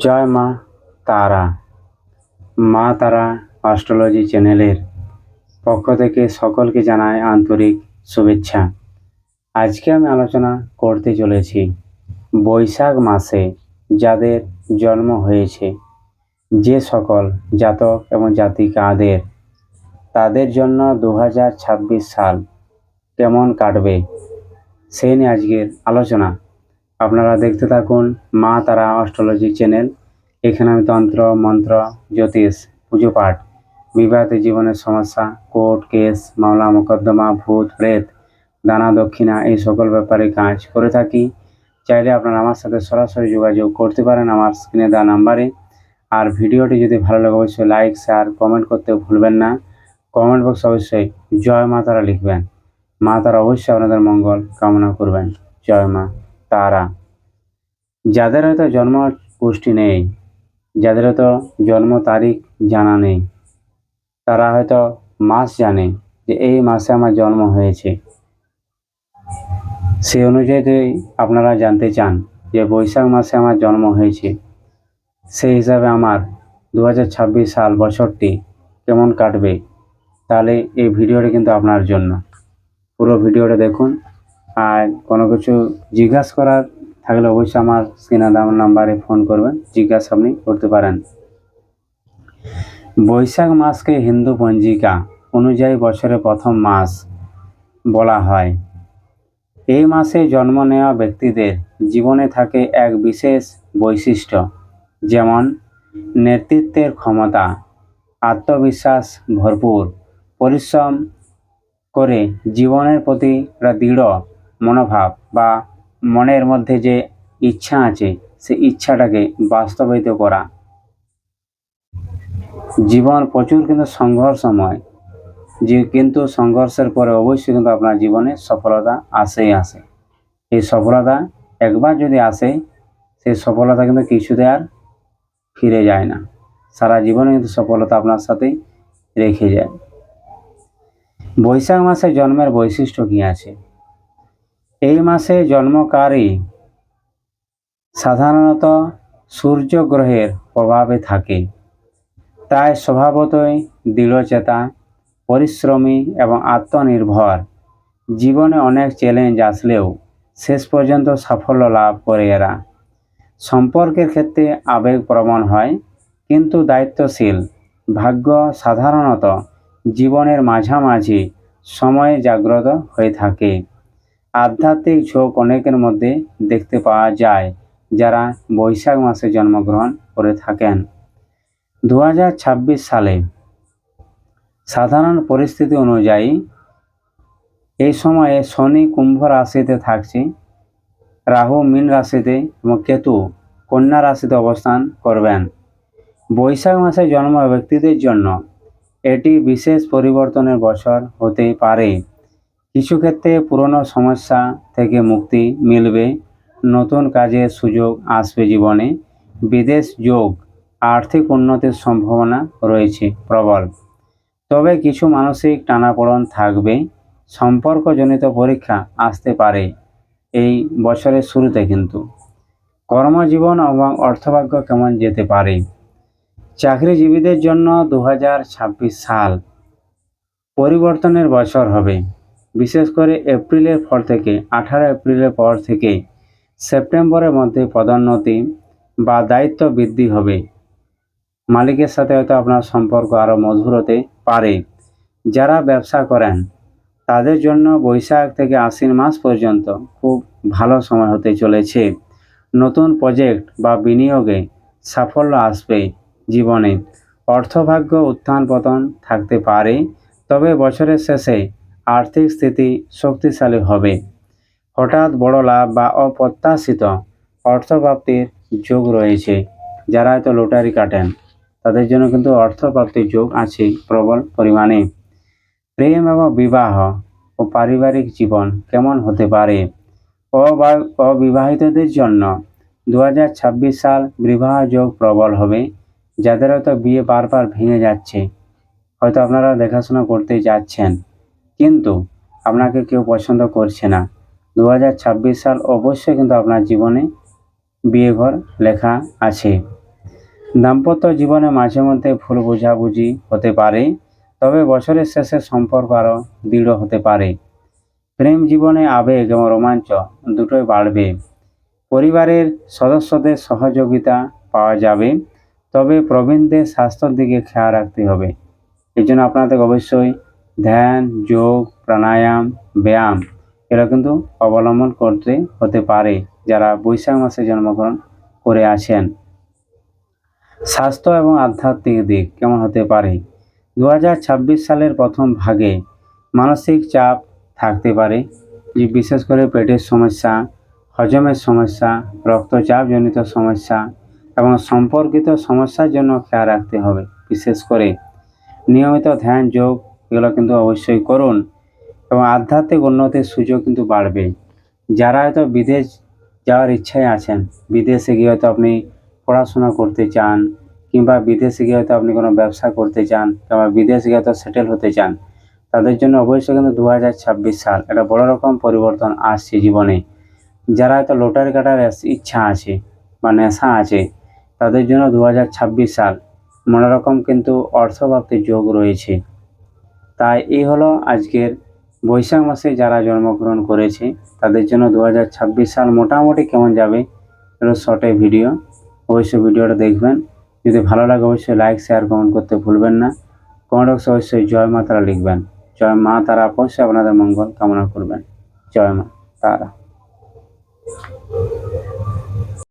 জয় মা তারা। মা তারা অ্যাস্ট্রোলজি চ্যানেলের পক্ষ থেকে সকলকে জানায় আন্তরিক শুভেচ্ছা। আজকে আমি আলোচনা করতে চলেছি বৈশাখ মাসে যাদের জন্ম হয়েছে। যে সকল জাতক এবং জাতিকাদের তাদের জন্য দু হাজার ছাব্বিশ সাল কেমন কাটবে সেই নিয়ে আজকের আলোচনা আপনারা দেখতে থাকুন মা তারা অস্ট্রোলজি চ্যানেল। এখানে আমি তন্ত্র, মন্ত্র, জ্যোতিষ, পুজো পাঠ, বিবাহিত জীবনের সমস্যা, কোর্ট কেস, মামলা, মোকদ্দমা, ভূত, প্রেত, দানা, দক্ষিণা এই সকল ব্যাপারে কাজ করে থাকি। চাইলে আপনারা আমার সাথে সরাসরি যোগাযোগ করতে পারেন আমার স্ক্রিনে দেওয়া নাম্বারে। আর ভিডিওটি যদি ভালো লাগে অবশ্যই লাইক, শেয়ার, কমেন্ট করতে ভুলবেন না। কমেন্ট বক্স অবশ্যই জয় মা তারা লিখবেন। মা তারা অবশ্যই আপনাদের মঙ্গল কামনা করবেন। জয় মা তারা। যাদের হয়তো জন্ম পুষ্টি নেই, যাদের হয়তো জন্ম তারিখ জানা নেই, তারা হয়তো মাস জানে যে এই মাসে আমার জন্ম হয়েছে। সেই অনুযায়ী আপনারা জানতে চান যে বৈশাখ মাসে আমার জন্ম হয়েছে, সেই হিসাবে আমার দু হাজার ছাব্বিশ সাল বছরটি কেমন কাটবে, তাহলে এই ভিডিওটি কিন্তু আপনার জন্য। পুরো ভিডিওটা দেখুন আর কোনো কিছু জিজ্ঞাসা করার থাকলে অবশ্যই আমার স্ক্রিনে দেওয়া নাম্বারে ফোন করবেন, জিজ্ঞাসা আপনি করতে পারেন। বৈশাখ মাসকে হিন্দু পঞ্জিকা অনুযায়ী বছরের প্রথম মাস বলা হয়। এই মাসে জন্ম নেওয়া ব্যক্তিদের জীবনে থাকে এক বিশেষ বৈশিষ্ট্য, যেমন নেতৃত্বের ক্ষমতা, আত্মবিশ্বাস ভরপুর, পরিশ্রম করে জীবনের প্রতি দৃঢ় মনোভাব বা মনের মধ্যে যে ইচ্ছা আছে, সে ইচ্ছাটাকে বাস্তবায়িত করা। জীবন প্রচুর কিন্তু সংঘর্ষময়। যে কিন্তু সংঘর্ষের পরে অবশ্যই কিন্তু আপনার জীবনে সফলতা আসেই আসে। এই সফলতা একবার যদি আসে সেই সফলতা কিন্তু কিছুতে আর ফিরে যায় না। সারা জীবনে কিন্তু সফলতা আপনার সাথে রেখে যায়। বৈশাখ মাসে জন্মের বৈশিষ্ট্য কী আছে? এই মাসে জন্মকারী সাধারণত সূর্যগ্রহের প্রভাবে থাকে। তাই স্বভাবতই দৃঢ়চেতা, পরিশ্রমী এবং আত্মনির্ভর। জীবনে অনেক চ্যালেঞ্জ আসলেও শেষ পর্যন্ত সাফল্য লাভ করে এরা। সম্পর্কের ক্ষেত্রে আবেগ প্রবণ হয়, কিন্তু দায়িত্বশীল। ভাগ্য সাধারণত জীবনের মাঝামাঝি সময়ে জাগ্রত হয়ে থাকে। আধ্যাত্মিক ঝোঁক অনেকের মধ্যে দেখতে পাওয়া যায়, যারা বৈশাখ মাসে জন্মগ্রহণ করে থাকেন। দু হাজার ছাব্বিশ সালে সাধারণ পরিস্থিতি অনুযায়ী এই সময়ে শনি কুম্ভ রাশিতে থাকছে, রাহু মীন রাশিতে এবং কেতু কন্যা রাশিতে অবস্থান করবেন। বৈশাখ মাসে জন্ম ব্যক্তিদের জন্য এটি বিশেষ পরিবর্তনের বছর হতে পারে। কিছু ক্ষেত্রে পুরনো সমস্যা থেকে মুক্তি মিলবে, নতুন কাজের সুযোগ আসবে জীবনে, বিদেশ যোগ, আর্থিক উন্নতির সম্ভাবনা রয়েছে প্রবল। তবে কিছু মানসিক টানাপোড়ন থাকবে, সম্পর্কজনিত পরীক্ষা আসতে পারে, এই বছরের শুরুতে কিন্তু। কর্মজীবন এবং অর্থভাগ্য কেমন যেতে পারে? চাকরিজীবীদের জন্য দু হাজার ছাব্বিশ সাল পরিবর্তনের বছর হবে। বিশেষ করে এপ্রিলের পর থেকে, আঠারো এপ্রিলের পর থেকে সেপ্টেম্বরের মধ্যে পদোন্নতি বা দায়িত্ব বৃদ্ধি হবে। মালিকের সাথে হয়তো আপনার সম্পর্ক আরও মধুর হতে পারে। যারা ব্যবসা করেন, তাদের জন্য বৈশাখ থেকে আশ্বিন মাস পর্যন্ত খুব ভালো সময় হতে চলেছে। নতুন প্রজেক্ট বা বিনিয়োগে সাফল্য আসবে জীবনে। অর্থভাগ্য উত্থান পতন থাকতে পারে, তবে বছরের শেষে আর্থিক স্থিতি শক্তিশালী হবে। হঠাৎ বড় লাভ বা অপ্রত্যাশিত অর্থপ্রাপ্তির যোগ রয়েছে যারা হয়তো লটারি কাটেন। তাদের জন্য কিন্তু অর্থপ্রাপ্তির যোগ আছে প্রবল পরিমাণে। প্রেম এবং বিবাহ ও পারিবারিক জীবন কেমন হতে পারে? অবা- অবিবাহিতদের জন্য দু হাজার ছাব্বিশ সাল বিবাহ যোগ প্রবল হবে যাদের হয়তো বিয়ে বারবার ভেঙে যাচ্ছে। হয়তো আপনারা দেখাশোনা করতে যাচ্ছেন। কিন্তু আপনাকে কেউ পছন্দ করছে না। দু হাজার ছাব্বিশ সাল অবশ্যই কিন্তু আপনার জীবনে বিয়ে ঘর লেখা আছে। দাম্পত্য জীবনে মাঝে মধ্যে ভুল বোঝাবুঝি হতে পারে, তবে বছরের শেষে সম্পর্ক আরও দৃঢ় হতে পারে। প্রেম জীবনে আবেগ এবং রোমাঞ্চ দুটোই বাড়বে। পরিবারের সদস্যদের সহযোগিতা পাওয়া যাবে, তবে প্রবীণদের স্বাস্থ্যের দিকে খেয়াল রাখতে হবে। এই জন্য আপনাদের অবশ্যই ধ্যান, যোগ, প্রাণায়াম, ব্যায়াম এরা কিন্তু অবলম্বন করতে হতে পারে যারা বৈশাখ মাসে জন্মগ্রহণ করে আছেন। স্বাস্থ্য এবং আধ্যাত্মিক দিক কেমন হতে পারে? দু হাজার ছাব্বিশ সালের প্রথম ভাগে মানসিক চাপ থাকতে পারে, যে বিশেষ করে পেটের সমস্যা, হজমের সমস্যা, রক্তচাপজনিত সমস্যা এবং সম্পর্কিত সমস্যার জন্য খেয়াল রাখতে হবে। বিশেষ করে নিয়মিত ধ্যান, যোগ এগুলো কিন্তু অবশ্যই করুন। এবং আধ্যাত্মিক উন্নতির সুযোগ কিন্তু বাড়বে যারা হয়তো বিদেশ যাওয়ার ইচ্ছায় আছেন, বিদেশে গিয়ে হয়তো আপনি পড়াশোনা করতে চান, কিংবা বিদেশে গিয়ে হয়তো আপনি কোনো ব্যবসা করতে চান, কিংবা বিদেশে গিয়ে হয়তো সেটেল হতে চান, তাদের জন্য অবশ্যই কিন্তু দু হাজার ছাব্বিশ সাল একটা বড় রকম পরিবর্তন আসছে জীবনে। যারা হয়তো লোটারি কাটার ইচ্ছা আছে বা নেশা আছে, তাদের জন্য দু হাজার ছাব্বিশ সাল মনোরকম কিন্তু অর্থপ্রাপ্তির যোগ রয়েছে। তাই এই হলো আজকের বৈশাখ মাসে যারা জন্মগ্রহণ করেছে, তাদের জন্য দু হাজার ছাব্বিশ সাল মোটামুটি কেমন যাবে এটা শর্টে ভিডিও অবশ্যই ভিডিওটা দেখবেন। যদি ভালো লাগে অবশ্যই লাইক শেয়ার কমেন্ট করতে ভুলবেন না। কমেন্ট বক্সে অবশ্যই জয় মা তারা লিখবেন। জয় মা তারা অবশ্যই আপনাদের মঙ্গল কামনা করবেন। জয় মা তারা।